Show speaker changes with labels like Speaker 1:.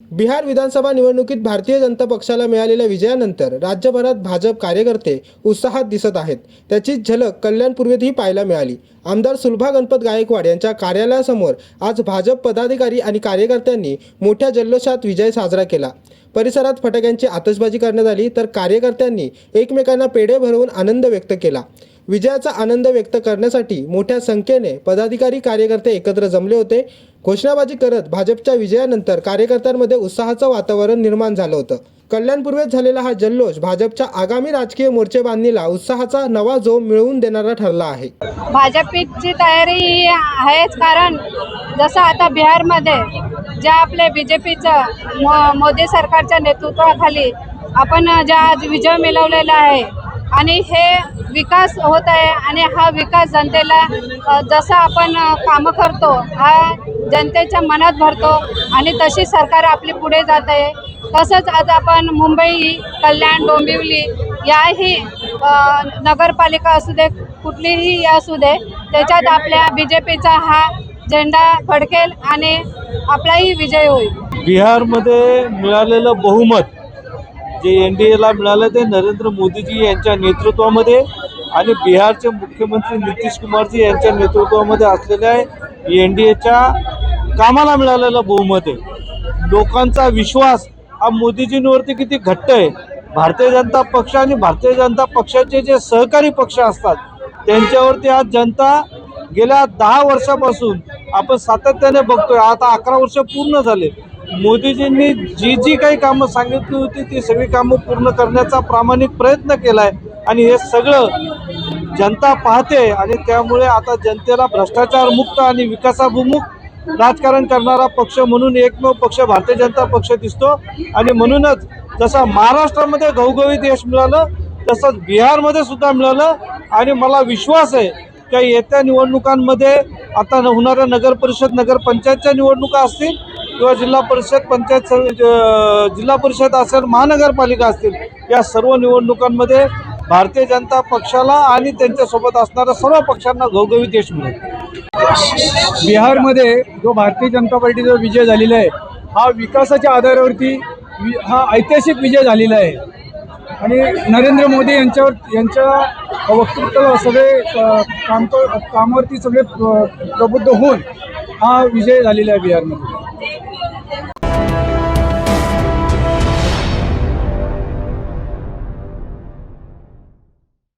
Speaker 1: बिहार विधानसभा निवडणुकीत भारतीय जनता पक्षाला मिळालेल्या विजयानंतर राज्यभरात भाजप कार्यकर्ते उत्साहात दिसत आहेत. त्याचीच झलक कल्याणपूर्वेतही पाहायला मिळाली. आमदार सुलभा गणपत गायकवाड यांच्या कार्यालयासमोर आज भाजप पदाधिकारी आणि कार्यकर्त्यांनी मोठ्या जल्लोषात विजय साजरा केला. परिसरात फटाक्यांची आतषबाजी करण्यात आली तर कार्यकर्त्यांनी एकमेकांना पेढे भरवून आनंद व्यक्त केला. विजयाचा आनंद व्यक्त करण्यासाठी मोठ्या संख्येने पदाधिकारी कार्यकर्ते एकत्र जमले होते. घोषणाबाजी करत भाजपच्या विजयानंतर कार्यकर्त्यांमध्ये उत्साहाचं वातावरण निर्माण झालं होतं. कल्याणपूर्वेत झालेला हा जल्लोष भाजपच्या आगामी राजकीय मोर्चेबांधणीला उत्साहाचा नवा जोम मिळवून देणारा ठरला आहे.
Speaker 2: भाजपची तयारी ही आहेच कारण जसं आता बिहारमध्ये ज्या आपल्या बी जे पीचं मोदी सरकारच्या नेतृत्वाखाली आपण ज्या आज विजय मिळवलेला आहे आणि हे विकास होत आहे आणि हा विकास जनतेला जसं आपण कामं करतो हा जनतेच्या मनात भरतो आणि तशी सरकार आपली पुढे जात आहे. तसंच आज आपण मुंबई कल्याण डोंबिवली याही नगरपालिका असू दे कुठलीही असू दे त्याच्यात आपल्या बी जे पीचा हा झेंडा फडकेल आणि आपलाही विजय होईल.
Speaker 3: बिहारमध्ये मिळालेलं बहुमत जे एन डी एला मिळालं ते नरेंद्र मोदीजी यांच्या नेतृत्वामध्ये आणि बिहारचे मुख्यमंत्री नितीश कुमारजी यांच्या नेतृत्वामध्ये असलेल्या एन डी एच्या कामाला मिळालेलं बहुमत. आहे लोकांचा विश्वास हा मोदीजींवरती किती घट्ट आहे. भारतीय जनता पक्ष आणि भारतीय जनता पक्षाचे जे सहकारी पक्ष असतात त्यांच्यावरती आज जनता गेल्या दहा वर्षापासून आपण सातत्याने बघतोय. आता अकरा वर्ष पूर्ण झाले. मोदीजींनी जी जी काही कामं सांगितली होती ती सगळी कामं पूर्ण करण्याचा प्रामाणिक प्रयत्न केलाय. आणि हे सगळं जनता पाहते आणि त्यामुळे आता जनतेला भ्रष्टाचार मुक्त आणि विकासाभिमुख राजकारण करणारा पक्ष म्हणून एकमेव पक्ष भारतीय जनता पक्ष दिसतो. आणि म्हणूनच जसं महाराष्ट्रामध्ये घवघवीत यश मिळालं तसंच बिहारमध्ये सुद्धा मिळालं. आणि मला विश्वास आहे की येत्या निवडणुकांमध्ये आता होणाऱ्या नगर परिषद नगरपंचायतच्या निवडणुका असतील किंवा जिल्हा परिषद पंचायत जिल्हा परिषद असेल महानगरपालिका असतील या सर्व निवडणुकांमध्ये भारतीय जनता पक्षाला आणि त्यांच्यासोबत असणाऱ्या सर्व पक्षांना घवघवीत यश मिळेल.
Speaker 4: बिहारमध्ये जो भारतीय जनता पार्टीचा विजय झालेला आहे हा विकासाच्या आधारावरती वि- हा ऐतिहासिक विजय झालेला आहे. आणि नरेंद्र मोदी यांच्यावर यांच्या वक्तृत्वाला सगळे काम कामावरती सगळे प्रबुद्ध होऊन हा विजय झालेला आहे बिहारमध्ये.